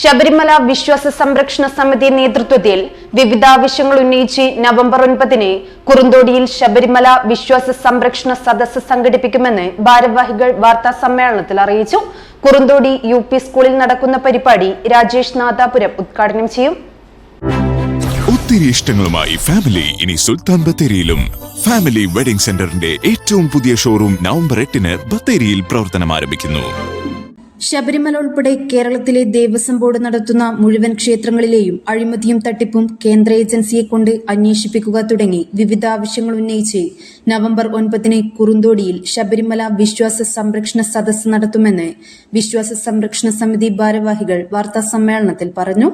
ശബരിമല വിശ്വാസ സംരക്ഷണ സമിതി നേതൃത്വത്തിൽ വിവിധ ആവശ്യങ്ങൾ ഉന്നയിച്ച് നവംബർ ഒൻപതിന് കുറുന്തോടിയിൽ ശബരിമല വിശ്വാസ സംരക്ഷണ സദസ്സ് സംഘടിപ്പിക്കുമെന്ന് ഭാരവാഹികൾ വാർത്താ സമ്മേളനത്തിൽ അറിയിച്ചു. കുറുന്തോടി യു സ്കൂളിൽ നടക്കുന്ന പരിപാടി രാജേഷ് നാദാപുരം ഉദ്ഘാടനം ചെയ്യും. ഒത്തിരി ഇഷ്ടങ്ങളുമായി ഫാമിലി ഇനി സുൽത്താൻ ബത്തേരിയിലും. ഫാമിലി വെഡിംഗ് സെന്ററിന്റെ ഏറ്റവും പുതിയ ഷോറൂം നവംബർ എട്ടിന് ബത്തേരിയിൽ പ്രവർത്തനം ആരംഭിക്കുന്നു ശബരിമല ഉൾപ്പെടെ കേരളത്തിലെ ദേവസ്വം ബോർഡ് നടത്തുന്ന മുഴുവൻ ക്ഷേത്രങ്ങളിലെയും അഴിമതിയും തട്ടിപ്പും കേന്ദ്ര ഏജൻസിയെ കൊണ്ട് അന്വേഷിപ്പിക്കുക തുടങ്ങി വിവിധ ആവശ്യങ്ങൾ ഉന്നയിച്ച് നവംബർ ഒൻപതിന് കുറുന്തോടിയിൽ ശബരിമല വിശ്വാസ സംരക്ഷണ സദസ് നടത്തുമെന്ന് വിശ്വാസ സംരക്ഷണ സമിതി ഭാരവാഹികൾ വാർത്താ സമ്മേളനത്തിൽ പറഞ്ഞു.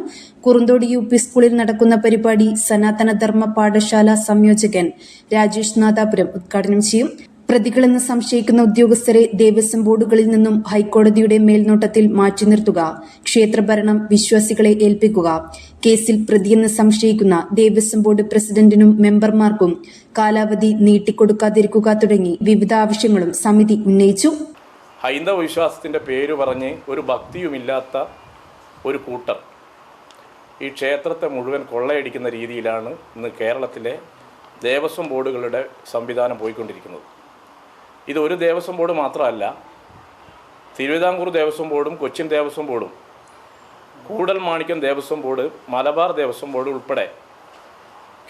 കുറുന്തോടി യു പി സ്കൂളിൽ നടക്കുന്ന പരിപാടി സനാതനധർമ്മ പാഠശാല സംയോജകൻ രാജേഷ് നാദാപുരം ഉദ്ഘാടനം ചെയ്യും. പ്രതികളെന്ന് സംശയിക്കുന്ന ഉദ്യോഗസ്ഥരെ ദേവസ്വം ബോർഡുകളിൽ നിന്നും ഹൈക്കോടതിയുടെ മേൽനോട്ടത്തിൽ മാറ്റി നിർത്തുക. ക്ഷേത്രഭരണം വിശ്വാസികളെ ഏൽപ്പിക്കുക. കേസിൽ പ്രതിയെന്ന് സംശയിക്കുന്ന ദേവസ്വം ബോർഡ് പ്രസിഡന്റിനും മെമ്പർമാർക്കും കാലാവധി നീട്ടിക്കൊടുക്കാതിരിക്കുക തുടങ്ങി വിവിധ ആവശ്യങ്ങളും സമിതി ഉന്നയിച്ചു. ഹൈന്ദവ വിശ്വാസത്തിന്റെ പേര് പറഞ്ഞ് ഒരു ഭക്തിയുമില്ലാത്ത ഒരു കൂട്ടർ ഈ ക്ഷേത്രത്തെ മുഴുവൻ കൊള്ളയടിക്കുന്ന രീതിയിലാണ് ഇന്ന് കേരളത്തിലെ ദേവസ്വം ബോർഡുകളുടെ സംവിധാനം പോയിക്കൊണ്ടിരിക്കുന്നത്. ഇത് ഒരു ദേവസ്വം ബോർഡ് മാത്രമല്ല തിരുവിതാംകൂർ ദേവസ്വം ബോർഡും കൊച്ചിൻ ദേവസ്വം ബോർഡും കൂടൽ മാണിക്യം ദേവസ്വം ബോർഡ് മലബാർ ദേവസ്വം ബോർഡ് ഉൾപ്പെടെ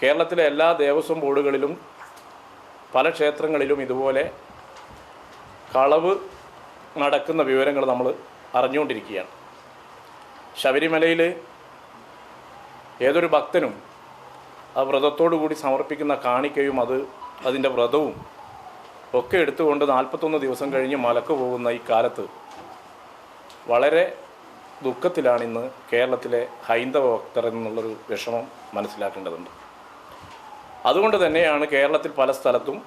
കേരളത്തിലെ എല്ലാ ദേവസ്വം ബോർഡുകളിലും പല ക്ഷേത്രങ്ങളിലും ഇതുപോലെ കളവ് നടക്കുന്ന വിവരങ്ങൾ നമ്മൾ അറിഞ്ഞുകൊണ്ടിരിക്കുകയാണ്. ശബരിമലയിൽ ഏതൊരു ഭക്തനും ആ വ്രതത്തോടു കൂടി സമർപ്പിക്കുന്ന കാണിക്കയും അത് അതിന്റെ വ്രതവും ഒക്കെ എടുത്തുകൊണ്ട് നാൽപ്പത്തൊന്ന് ദിവസം കഴിഞ്ഞ് മലക്ക് പോകുന്ന ഈ കാലത്ത് വളരെ ദുഃഖത്തിലാണ് ഇന്ന് കേരളത്തിലെ ഹൈന്ദവ ഭക്തർ എന്നുള്ളൊരു വിഷമം മനസ്സിലാക്കേണ്ടതുണ്ട്. അതുകൊണ്ട് തന്നെയാണ് കേരളത്തിൽ പല സ്ഥലത്തും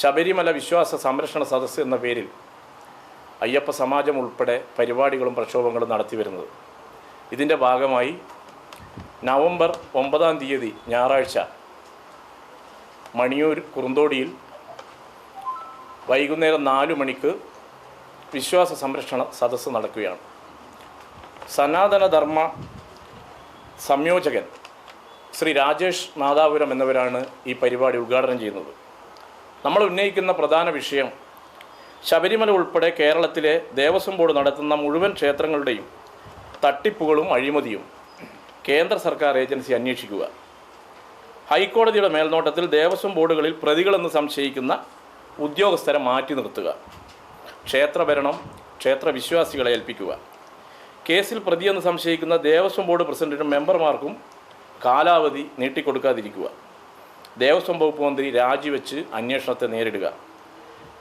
ശബരിമല വിശ്വാസ സംരക്ഷണ സദസ്സ് എന്ന പേരിൽ അയ്യപ്പ സമാജം ഉൾപ്പെടെ പരിപാടികളും പ്രക്ഷോഭങ്ങളും നടത്തി വരുന്നത്. ഇതിന്റെ ഭാഗമായി നവംബർ ഒമ്പതാം തീയതി ഞായറാഴ്ച മണിയൂർ കുറുന്തോടിയിൽ വൈകുന്നേരം നാലു മണിക്ക് വിശ്വാസ സംരക്ഷണ സദസ്സ് നടക്കുകയാണ്. സനാതനധർമ്മ സംയോജകൻ ശ്രീ രാജേഷ് നാദാപുരം എന്നിവരാണ് ഈ പരിപാടി ഉദ്ഘാടനം ചെയ്യുന്നത്. നമ്മൾ ഉന്നയിക്കുന്ന പ്രധാന വിഷയം ശബരിമല ഉൾപ്പെടെ കേരളത്തിലെ ദേവസ്വം ബോർഡ് നടത്തുന്ന മുഴുവൻ ക്ഷേത്രങ്ങളുടെയും തട്ടിപ്പുകളും അഴിമതിയും കേന്ദ്ര സർക്കാർ ഏജൻസി അന്വേഷിക്കുക. ഹൈക്കോടതിയുടെ മേൽനോട്ടത്തിൽ ദേവസ്വം ബോർഡുകളിൽ പ്രതികളെന്ന് സംശയിക്കുന്ന ഉദ്യോഗസ്ഥരെ മാറ്റി നിർത്തുക. ക്ഷേത്രഭരണം ക്ഷേത്ര വിശ്വാസികളെ ഏൽപ്പിക്കുക. കേസിൽ പ്രതിയെന്ന് സംശയിക്കുന്ന ദേവസ്വം ബോർഡ് പ്രസിഡന്റിനും മെമ്പർമാർക്കും കാലാവധി നീട്ടിക്കൊടുക്കാതിരിക്കുക. ദേവസ്വം വകുപ്പ് മന്ത്രി രാജിവെച്ച് അന്വേഷണത്തെ നേരിടുക.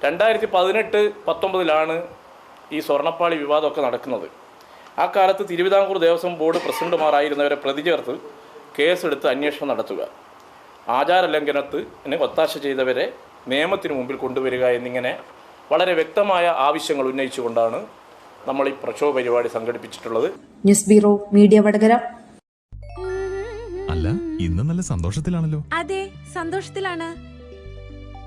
രണ്ടായിരത്തി പതിനെട്ട് പത്തൊമ്പതിലാണ് ഈ സ്വർണപ്പാളി വിവാദമൊക്കെ നടക്കുന്നത്. ആ കാലത്ത് തിരുവിതാംകൂർ ദേവസ്വം ബോർഡ് പ്രസിഡന്റുമാരായിരുന്നവരെ പ്രതി ചേർത്ത് കേസെടുത്ത് അന്വേഷണം നടത്തുക. ആചാരലംഘനത്തിന് ഒത്താശ ചെയ്തവരെ നിയമത്തിന് മുമ്പിൽ കൊണ്ടുവരിക എന്നിങ്ങനെ വളരെ വ്യക്തമായ ആവശ്യങ്ങൾ ഉന്നയിച്ചുകൊണ്ടാണ് നമ്മൾ ഈ പ്രക്ഷോഭ പരിപാടി സംഘടിപ്പിച്ചിട്ടുള്ളത്. News bureau media Vadakara. അല്ല ഇന്ന് നല്ല സന്തോഷത്തിലാണല്ലോ. അതെ സന്തോഷത്തിലാണ്.